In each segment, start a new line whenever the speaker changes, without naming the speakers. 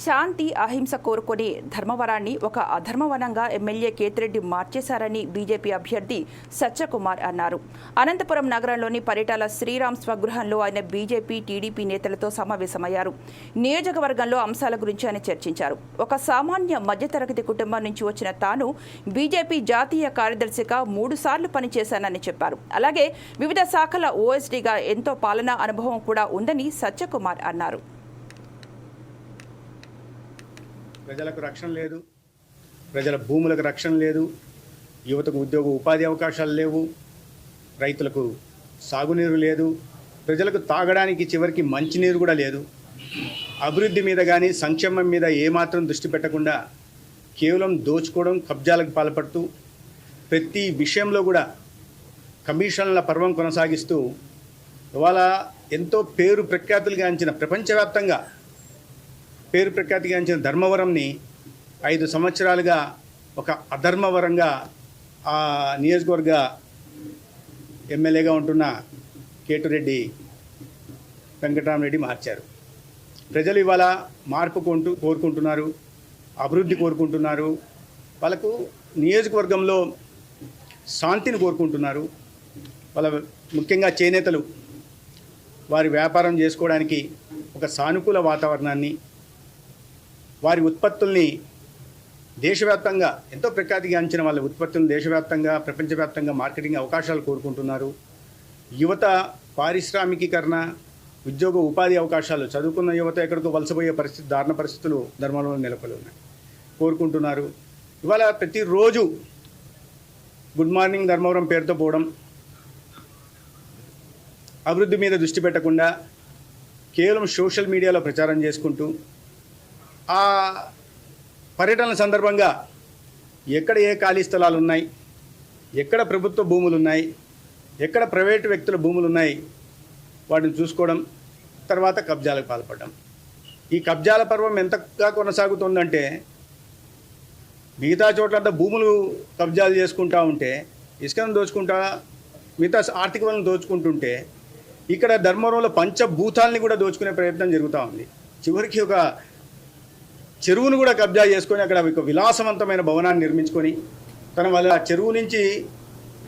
శాంతి అహింస కోరుకొని ధర్మవరాన్ని ఒక అధర్మవనంగా ఎమ్మెల్యే కేతిరెడ్డి మార్చేశారని బీజేపీ అభ్యర్థి సత్యకుమార్ అన్నారు. అనంతపురం నగరంలోని పరిటాల శ్రీరామ్ స్వగృహంలో ఆయన బీజేపీ టీడీపీ నేతలతో సమావేశమయ్యారు. నియోజకవర్గంలో అంశాల గురించి ఆయన చర్చించారు. ఒక సామాన్య మధ్యతరగతి కుటుంబం నుంచి వచ్చిన తాను బీజేపీ జాతీయ కార్యదర్శిగా మూడు సార్లు పనిచేశానని చెప్పారు. అలాగే వివిధ శాఖల ఓఎస్డీగా ఎంతో పాలనా అనుభవం కూడా ఉందని సత్యకుమార్ అన్నారు.
ప్రజలకు రక్షణ లేదు ప్రజల భూములకు రక్షణ లేదు యువతకు ఉద్యోగ ఉపాధి అవకాశాలు లేవు రైతులకు సాగునీరు లేదు ప్రజలకు తాగడానికి చివరికి మంచినీరు కూడా లేదు. అభివృద్ధి మీద కానీ సంక్షేమం మీద ఏమాత్రం దృష్టి పెట్టకుండా కేవలం దోచుకోవడం కబ్జాలకు పాల్పడుతూ ప్రతి విషయంలో కూడా కమిషన్ల పర్వం కొనసాగిస్తూ ఇవాళ ఎంతో పేరు ప్రఖ్యాతులుగాంచిన ప్రపంచవ్యాప్తంగా పేరు ప్రఖ్యాతిగాంచిన ధర్మవరంని ఐదు సంవత్సరాలుగా ఒక అధర్మవరంగా ఆ నియోజకవర్గ ఎమ్మెల్యేగా ఉంటున్న కేటురెడ్డి వెంకటరామరెడ్డి మార్చారు. ప్రజలు ఇవాళ మార్పు కొంటూ కోరుకుంటున్నారు అభివృద్ధి కోరుకుంటున్నారు వాళ్ళకు నియోజకవర్గంలో శాంతిని కోరుకుంటున్నారు. వాళ్ళ ముఖ్యంగా చేనేతలు వారి వ్యాపారం చేసుకోవడానికి ఒక సానుకూల వాతావరణాన్ని వారి ఉత్పత్తుల్ని దేశవ్యాప్తంగా ఎంతో ప్రఖ్యాతిగాంచిన వాళ్ళ ఉత్పత్తులను దేశవ్యాప్తంగా ప్రపంచవ్యాప్తంగా మార్కెటింగ్ అవకాశాలు కోరుకుంటున్నారు. యువత పారిశ్రామికీకరణ ఉద్యోగ ఉపాధి అవకాశాలు చదువుకున్న యువత ఎక్కడికో వలసపోయే పరిస్థితి దారుణ పరిస్థితులు ధర్మంలో నెలకొని ఉన్నాయి. కోరుకుంటున్నారు. ఇవాళ ప్రతిరోజు గుడ్ మార్నింగ్ ధర్మవరం పేరుతో పోవడం అభివృద్ధి మీద దృష్టి పెట్టకుండా కేవలం సోషల్ మీడియాలో ప్రచారం చేసుకుంటూ ఆ పర్యటనల సందర్భంగా ఎక్కడ ఏ ఖాళీ స్థలాలు ఉన్నాయి? ఎక్కడ ప్రభుత్వ భూములు ఉన్నాయి? ఎక్కడ ప్రైవేటు వ్యక్తుల భూములు ఉన్నాయి? వాటిని చూసుకోవడం తర్వాత కబ్జాలకు పాల్పడడం. ఈ కబ్జాల పర్వం ఎంతగా కొనసాగుతుందంటే మిగతా చోట్లంతా భూములు కబ్జాలు చేసుకుంటా ఉంటే ఇసుకను దోచుకుంటా మిగతా ఆర్థిక వనరులను దోచుకుంటుంటే ఇక్కడ ధర్మవరంలో పంచభూతాలని కూడా దోచుకునే ప్రయత్నం జరుగుతూ ఉంది. చివరికి ఒక చెరువును కూడా కబ్జా చేసుకొని అక్కడ ఒక విలాసవంతమైన భవనాన్ని నిర్మించుకొని తన వల్ల ఆ చెరువు నుంచి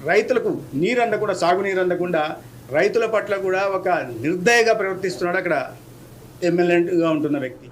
రైతులకు నీరు అందకుండా సాగునీరు అందకుండా రైతుల పట్ల కూడా ఒక నిర్దయగా ప్రవర్తిస్తున్నాడు అక్కడ ఎమ్మెల్యేగా ఉంటున్న వ్యక్తి.